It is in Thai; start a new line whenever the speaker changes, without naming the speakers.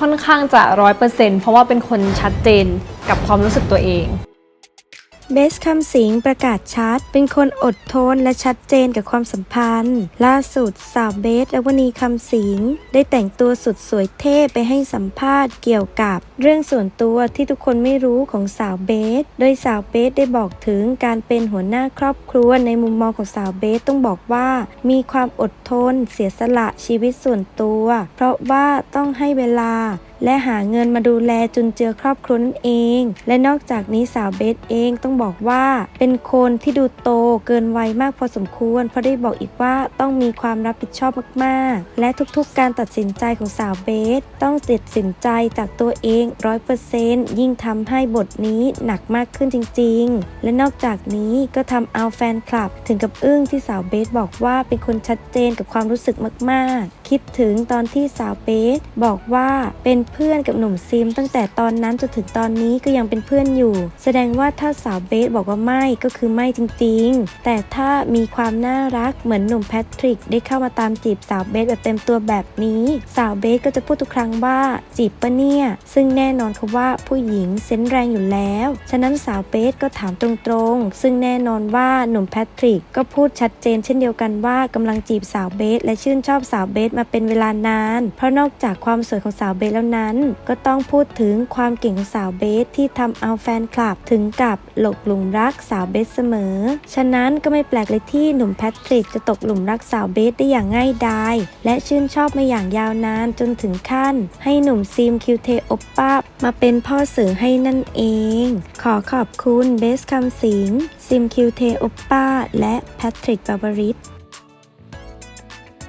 ค่อนข้างจะร้อยเปอร์เซ็นต์เพราะว่าเป็นคนชัดเจนกับความรู้สึกตัวเอง
เบสคำสิงประกาศชัด เป็นคนอดทนและชัดเจนกับความสัมพันธ์ ล่าสุดสาวเบสและวณีคำสิงได้แต่งตัวสุดสวยเท่ไปให้สัมภาษณ์เกี่ยวกับเรื่องส่วนตัวที่ทุกคนไม่รู้ของสาวเบส โดยสาวเบสได้บอกถึงการเป็นหัวหน้าครอบครัวในมุมมองของสาวเบสต้องบอกว่า มีความอดทนเสียสละชีวิตส่วนตัว เพราะว่าต้องให้เวลา และหาเงินมาดูแลจุนเจือครอบครัวนั่นเอง และนอกจากนี้สาวเบสเองต้องบอกว่า เป็นคนที่ดูโตเกินวัยมากพอสมควร เพราะได้บอกอีกว่าต้องมีความรับผิดชอบมากๆ และทุกๆ การตัดสินใจของสาวเบส ต้องตัดสินใจจากตัวเองร้อยเปอร์เซนต์ยิ่งทำให้บทนี้หนักมากขึ้นจริง ๆ และนอกจากนี้ก็ทำเอาแฟนคลับ ถึงกับอึ้งที่สาวเบสบอกว่าเป็นคนชัดเจนกับความรู้สึกมาก ๆ คิดถึงตอนที่สาวเบสบอกว่าเป็นเพื่อนกับหนุ่มซิม ตั้งแต่ตอนนั้นจนถึงตอนนี้ก็ยังเป็นเพื่อนอยู่ แสดงว่าถ้าสาวเบสบอกว่าไม่ก็คือไม่จริง ๆ แต่ถ้ามีความน่ารักเหมือนหนุ่มแพทริกได้เข้ามาตามจีบสาวเบสแบบเต็มตัวแบบนี้ สาวเบสก็จะพูดทุกครั้งว่าจีบปะเนี่ย ซึ่งแน่นอนค่ะว่าผู้หญิงเซนส์แรงอยู่แล้ว ฉะนั้นสาวเบสก็ถามตรงๆ ซึ่งแน่นอนว่าหนุ่มแพทริกก็พูดชัดเจนเช่นเดียวกันว่ากำลังจีบสาวเบสและชื่นชอบสาวเบสมาเป็นเวลานาน เพราะนอกจากความสวยของสาวเบสแล้วนั้น ก็ต้องพูดถึงความเก่งของสาวเบสที่ทำเอาแฟนคลับถึงกับหลงหลุมรักสาวเบสเสมอ ฉะนั้นก็ไม่แปลกเลยที่หนุ่มแพทริกจะตกหลุมรักสาวเบสได้อย่างง่ายดาย และชื่นชอบมาอย่างยาวนานจนถึงขั้น ให้หนุ่มซีมคิวเทโอปป้ามาเป็นพ่อสื่อให้นั่นเอง ขอขอบคุณเบสคำสิงซิมคิวเทโอปป้าและแพทริกบาบาริส